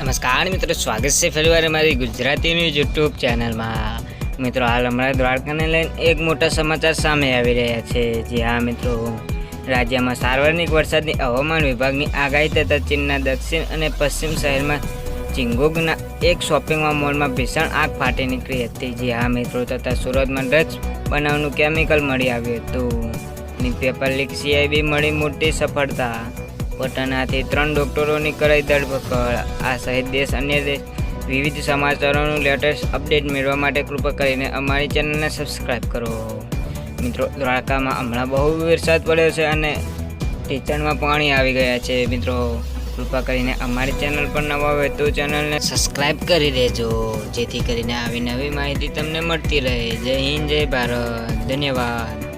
નમસ્કાર મિત્રો, સ્વાગત છે ફરીવાર અમારી ગુજરાતી ન્યૂઝ યુટ્યુબ ચેનલમાં. મિત્રો, હાલ હમણાં દ્વારકાને લઈને એક મોટા સમાચાર સામે આવી રહ્યા છે. જે હા, મિત્રો, રાજ્યમાં સાર્વજનિક વરસાદની હવામાન વિભાગની આગાહી તથા ચીનના દક્ષિણ અને પશ્ચિમ શહેરમાં ચિંગોગના એક શોપિંગ મોલમાં ભીષણ આગ ફાટી નીકળી હતી. જે હા, મિત્રો, તથા સુરતમાં ડ્રગ્સ બનાવવાનું કેમિકલ મળી આવ્યું હતું. ની પેપર લીક સીઆઈબી મળી મોટી સફળતા. પટનાથી ત્રણ ડોક્ટરોની કરાઈ ધરપકડ આ સહિત દેશ અન્ય દેશ વિવિધ સમાચારોનું લેટેસ્ટ અપડેટ મેળવવા માટે કૃપા કરીને અમારી ચેનલને સબસ્ક્રાઈબ કરો. મિત્રો, દ્વારકામાં હમણાં બહુ વરસાદ પડ્યો છે અને ટીચરમાં પાણી આવી ગયા છે. મિત્રો, કૃપા કરીને અમારી ચેનલ પર નવા હોય તો ચેનલને સબસ્ક્રાઈબ કરી દેજો, જેથી કરીને આવી નવી માહિતી તમને મળતી રહે. જય હિન્દ, જય ભારત. ધન્યવાદ.